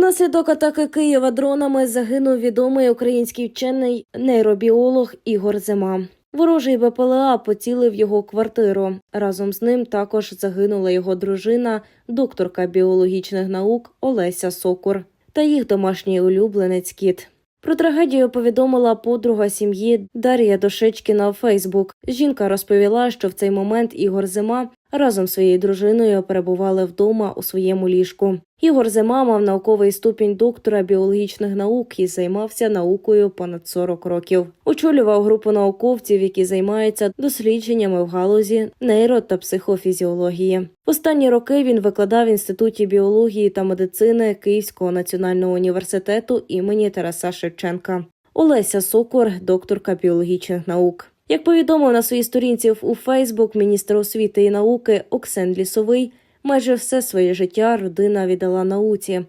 Внаслідок атаки Києва дронами загинув відомий український вчений нейробіолог Ігор Зима. Ворожий БПЛА поцілив його квартиру. Разом з ним також загинула його дружина, докторка біологічних наук Олеся Сокур та їх домашній улюбленець кіт. Про трагедію повідомила подруга сім'ї Дар'я Дошечкіна у Фейсбук. Жінка розповіла, що в цей момент Ігор Зима разом з своєю дружиною перебували вдома у своєму ліжку. Ігор Зима мав науковий ступінь доктора біологічних наук і займався наукою понад 40 років. Очолював групу науковців, які займаються дослідженнями в галузі нейро та психофізіології. В останні роки він викладав в інституті біології та медицини Київського національного університету імені Тараса Шевченка. Олеся Сокор, докторка біологічних наук. Як повідомив на своїй сторінці у Фейсбук міністр освіти і науки Оксен Лісовий, майже все своє життя родина віддала науці.